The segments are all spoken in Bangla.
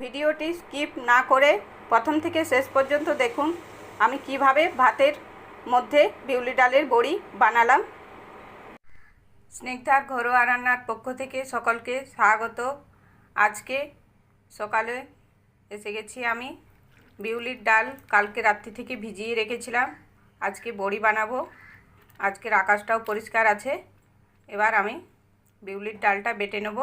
ভিডিওটি স্কিপ না করে প্রথম থেকে শেষ পর্যন্ত দেখুন। আমি কীভাবে ভাতের মধ্যে বিউলি ডালের বড়ি বানালাম। স্নিগ্ধার ঘরোয়া রান্নার পক্ষ থেকে সকলকে স্বাগত। আজকে সকালে এসে গেছি আমি। বিউলির ডাল কালকে রাত্রি থেকে ভিজিয়ে রেখেছিলাম। আজকে বড়ি বানাবো। আজকের আকাশটাও পরিষ্কার আছে। এবার আমি বিউলির ডালটা বেটে নেব।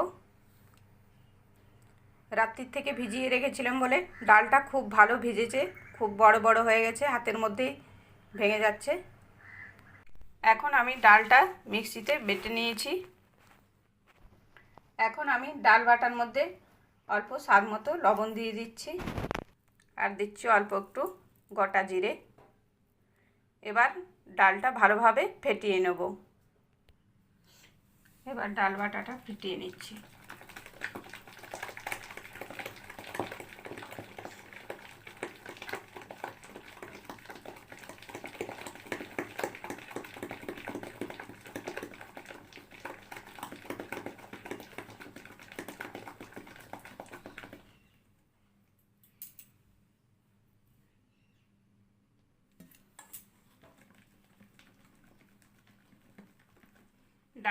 রাত্রির থেকে ভিজিয়ে রেখেছিলাম বলে ডালটা খুব ভালো ভিজেছে, খুব বড় বড় হয়ে গেছে, হাতের মধ্যেই ভেঙে যাচ্ছে। এখন আমি ডালটা মিক্সিতে বেটে নিয়েছি। এখন আমি ডাল বাটার মধ্যে অল্প স্বাদ মতো লবণ দিয়ে দিচ্ছি আর দিচ্ছি অল্প একটু গোটা জিরে। এবার ডালটা ভালোভাবে ফেটিয়ে নেব। এবার ডাল বাটাটা ফেটিয়ে নিচ্ছি।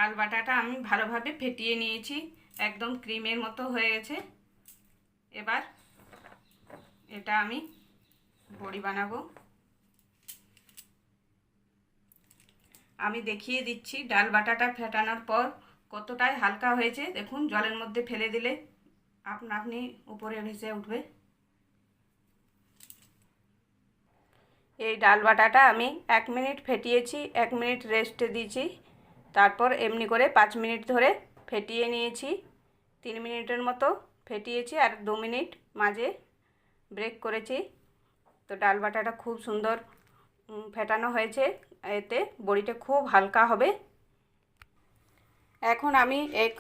ডাল বাটাটা আমি ভালোভাবে ফেটিয়ে নিয়েছি, একদম ক্রিমের মতো হয়ে গেছে। এবার এটা আমি বড়ি বানাবো। আমি দেখিয়ে দিচ্ছি ডাল বাটাটা ফেটানোর পর কতটাই হালকা হয়েছে। দেখুন, জলের মধ্যে ফেলে দিলে আপনা, আপনি উপরে ভেসে উঠবে। এই ডাল বাটাটা আমি এক মিনিট ফেটিয়েছি, এক মিনিট রেস্টে দিয়েছি। তারপর এমনি করে পাঁচ মিনিট ধরে ফেটিয়ে নিয়েছি। তিন মিনিটের মতো ফেটিয়েছি আর দু মিনিট মাঝে ব্রেক করেছি। তো ডাল বাটাটা খুব সুন্দর ফেটানো হয়েছে। এতে বড়িটা খুব হালকা হবে। এখন আমি এক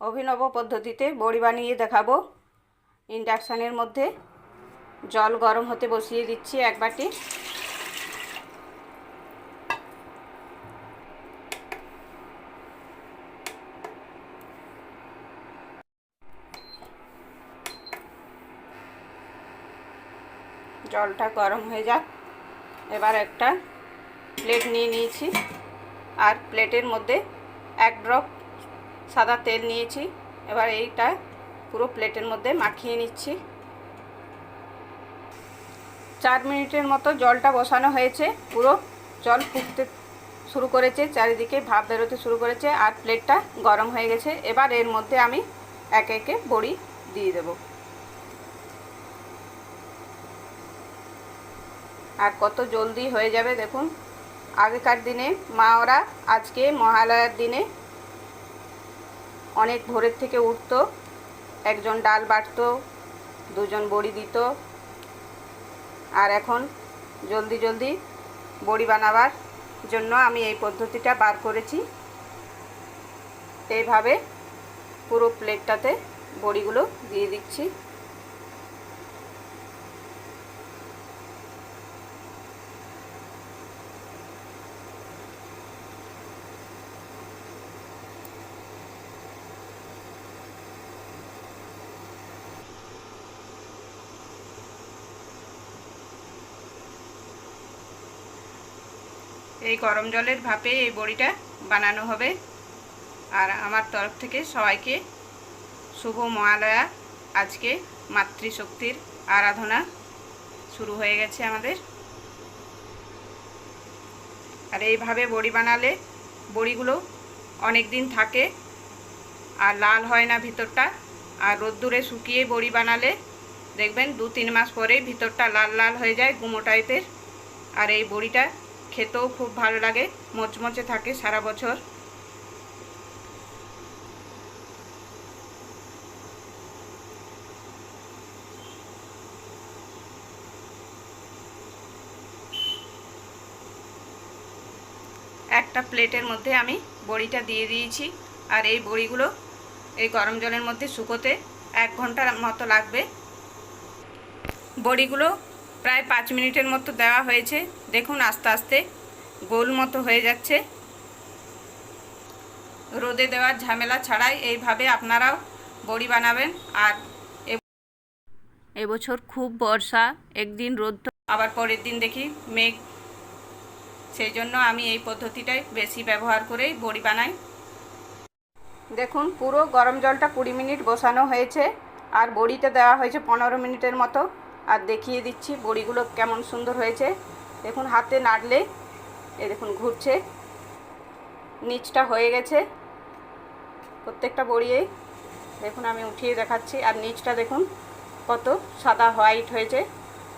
অভিনব পদ্ধতিতে বড়ি বানিয়ে দেখাবো। ইন্ডাকশানের মধ্যে জল গরম হতে বসিয়ে দিচ্ছি এক বাটি। জলটা গরম হয়ে যাক। এবার একটা প্লেট নিয়ে নিয়েছি। আর প্লেটের মধ্যে এক ড্রপ সাদা তেল নিয়েছি। এবার এইটা পুরো প্লেটের মধ্যে মাখিয়ে নিচ্ছি। চার মিনিটের মতো জলটা বসানো হয়েছে। পুরো জল ফুটতে শুরু করেছে, চারিদিকে ভাপ বেরোতে শুরু করেছে। আর প্লেটটা গরম হয়ে গেছে। এবার এর মধ্যে আমি একে একে বড়ি দিয়ে দেবো। আর কত জলদি হয়ে যাবে দেখুন। আগেকার দিনে মা ওরা, আজকে মহালয়ার দিনে অনেক ভোরের থেকে উঠতো, একজন ডাল বাটতো, দুজন বড়ি দিত, আর এখন জলদি জলদি বড়ি বানাবার জন্য আমি এই পদ্ধতিটা বার করেছি। এইভাবে পুরো প্লেটটাতে বড়িগুলো দিয়ে দিচ্ছি। এই গরম জলের ভাপে এই বড়িটা বানানো হবে। আর আমার তরফ থেকে সবাইকে শুভ মহালয়া। আজকে মাতৃশক্তির আরাধনা শুরু হয়ে গেছে আমাদের। আর এইভাবে বড়ি বানালে বড়িগুলো অনেক দিন থাকে আর লাল হয় না ভিতরটা। আর রোদ্দুরে শুকিয়ে বড়ি বানালে দেখবেন দু তিন মাস পরে ভিতরটা লাল লাল হয়ে যায় গুঁমো টাইপের আর এই বড়িটা খেতেও খুব ভালো লাগে, মচমচে থাকে সারা বছর। একটা প্লেটের মধ্যে আমি বড়িটা দিয়ে দিয়েছি, আর এই বড়িগুলো এই গরম জলের মধ্যে শুকোতে এক ঘণ্টার মতো লাগবে। বড়িগুলো প্রায় পাঁচ মিনিটের মতো দেওয়া হয়েছে। দেখুন আস্তে আস্তে গোল মতো হয়ে যাচ্ছে। রোদে দেওয়ার ঝামেলা ছাড়াই এইভাবে আপনারাও বড়ি বানাবেন আর এবছর খুব বর্ষা, একদিন রোদ আবার পরের দিন দেখি মেঘ। সেই জন্য আমি এই পদ্ধতিটাই বেশি ব্যবহার করেই বড়ি বানাই। দেখুন পুরো গরম জলটা কুড়ি মিনিট বসানো হয়েছে। আর বড়িটা দেওয়া হয়েছে পনেরো মিনিটের মতো। আর দেখিয়ে দিচ্ছি বড়িগুলো কেমন সুন্দর হয়েছে। দেখুন, হাতে নাড়লে এ দেখুন ঘুরছে। নিচটা হয়ে গেছে প্রত্যেকটা বড়িয়েই দেখুন, আমি উঠিয়ে দেখাচ্ছি। আর নিচটা দেখুন, কত সাদা হোয়াইট হয়েছে।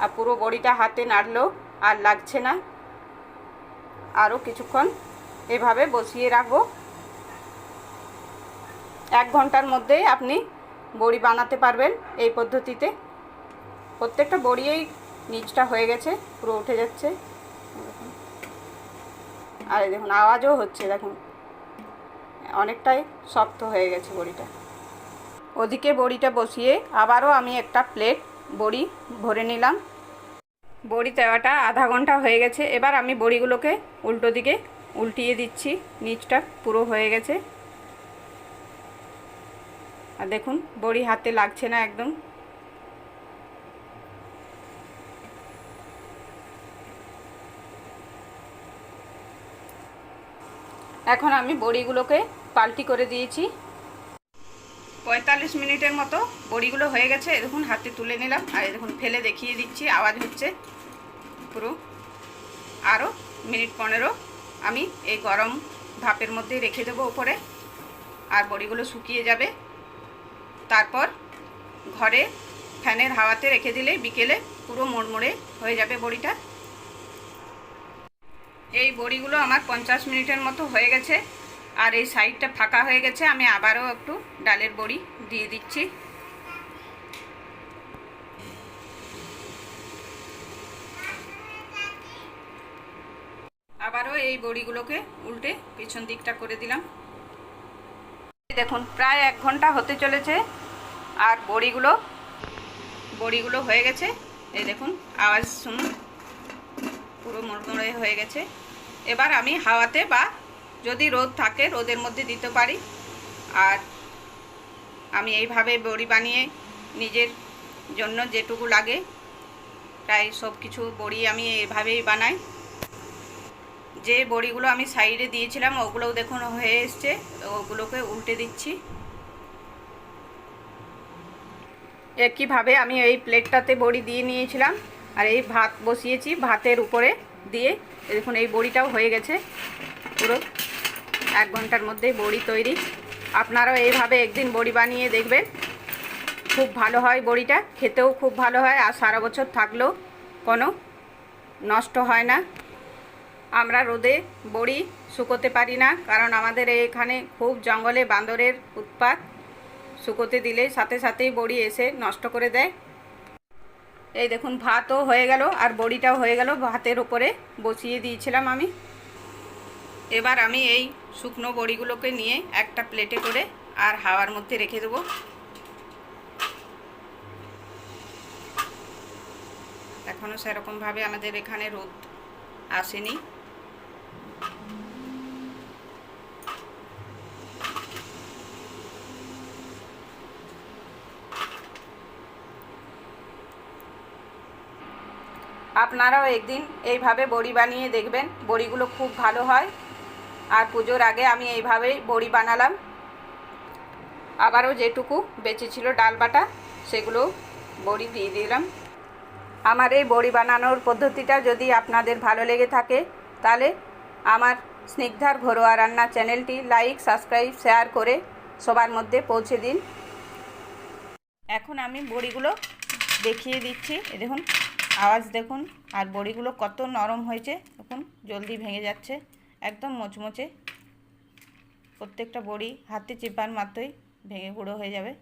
আর পুরো বড়িটা হাতে নাড়লেও আর লাগছে না। আরও কিছুক্ষণ এভাবে বসিয়ে রাখব। এক ঘণ্টার মধ্যেই আপনি বড়ি বানাতে পারবেন এই পদ্ধতিতে। প্রত্যেকটা বড়িয়েই নিচটা হয়ে গেছে, পুরো উঠে যাচ্ছে। আর দেখুন, আওয়াজও হচ্ছে, দেখুন। অনেকটাই শক্ত হয়ে গেছে বড়িটা। ওদিকে বড়িটা বসিয়ে আবারও আমি একটা প্লেট বড়ি ভরে নিলাম। বড়ি দেওয়াটা আধা ঘণ্টা হয়ে গেছে। এবার আমি বড়িগুলোকে উল্টো দিকে উল্টিয়ে দিচ্ছি। নিচটা পুরো হয়ে গেছে। আর দেখুন, বড়ি হাতে লাগছে না একদম। এখন আমি বড়িগুলোকে পাল্টি করে দিয়েছি। পঁয়তাল্লিশ মিনিটের মতো বড়িগুলো হয়ে গেছে। দেখুন, হাতে তুলে নিলাম। আর দেখুন, ফেলে দেখিয়ে দিচ্ছি। আওয়াজ হচ্ছে পুরো আরও মিনিট পনেরো। আমি এই গরম ভাপের মধ্যেই রেখে দেবো উপরে আর বড়িগুলো শুকিয়ে যাবে। তারপর ঘরে ফ্যানের হাওয়াতে রেখে দিলে বিকেলে পুরো মোড়মোড়ে হয়ে যাবে বড়িটা। এই বড়িগুলো আমার পঞ্চাশ মিনিটের মতো হয়ে গেছে আর এই সাইডটা ফাঁকা হয়ে গেছে। আমি আবারও একটু ডালের বড়ি দিয়ে দিচ্ছি। আবারও এই বড়িগুলোকে উল্টে পিছন দিকটা করে দিলাম। দেখুন, প্রায় এক ঘণ্টা হতে চলেছে আর বড়িগুলো বড়িগুলো হয়ে গেছে। এই দেখুন, আওয়াজ শুনুন। পুরো মরমরে হয়ে গেছে। এবার আমি হাওয়াতে বা যদি রোদ থাকে, রোদের মধ্যে দিতে পারি। আর আমি এইভাবে বড়ি বানিয়ে নিজের জন্য যেটুকু লাগে, প্রায় সব কিছু বড়ি আমি এইভাবেই বানাই। যে বড়িগুলো আমি সাইডে দিয়েছিলাম, ওগুলোও দেখুন হয়ে এসছে, ওগুলোকে উল্টে দিচ্ছি। একইভাবে আমি এই প্লেটটাতে বড়ি দিয়ে নিয়েছিলাম, আর এই ভাত বসিয়েছি ভাতের উপরে। দিয়ে দেখুন, এই বড়িটাও হয়ে গেছে। পুরো এক ঘণ্টার মধ্যেই বড়ি তৈরি। আপনারাও এইভাবে একদিন বড়ি বানিয়ে দেখবেন। খুব ভালো হয় বড়িটা, খেতেও খুব ভালো হয় আর সারা বছর থাকলেও কোনো নষ্ট হয় না। আমরা রোদে বড়ি শুকোতে পারি না, কারণ আমাদের এখানে খুব জঙ্গলে বান্দরের উৎপাত। শুকোতে দিলে সাথে সাথেই বড়ি এসে নষ্ট করে দেয়। এই দেখুন, ভাতও হয়ে গেল আর বড়িটাও হয়ে গেল। ভাতের ওপরে বসিয়ে দিয়েছিলাম আমি। এবার আমি এই শুকনো বড়িগুলোকে নিয়ে একটা প্লেটে করে আর হাওয়ার মধ্যে রেখে দেবো। এখনও সেরকমভাবে আমাদের এখানে রোদ আসেনি। আপনারাও একদিন এইভাবে বড়ি বানিয়ে দেখবেন, বড়িগুলো খুব ভালো হয়। আর পুজোর আগে আমি এইভাবেই বড়ি বানালাম। আবারও যেটুকু বেঁচেছিল ডাল বাটা সেগুলো বড়ি দিয়ে দিলাম। আমার এই বড়ি বানানোর পদ্ধতিটা যদি আপনাদের ভালো লেগে থাকে, তাহলে আমার স্নিগ্ধার ঘরোয়া রান্না চ্যানেলটি লাইক, সাবস্ক্রাইব, শেয়ার করে সবার মধ্যে পৌঁছে দিন। এখন আমি বড়িগুলো দেখিয়ে দিচ্ছি দেখুন। আওয়াজ দেখুন, আর বড়িগুলো কত নরম হয়েছে, দেখুন, জলদি ভেঙে যাচ্ছে, একদম মোচমোচে। প্রত্যেকটা বড়ি হাতে চেপার মাত্রই ভেঙে গুঁড়ো হয়ে যাবে।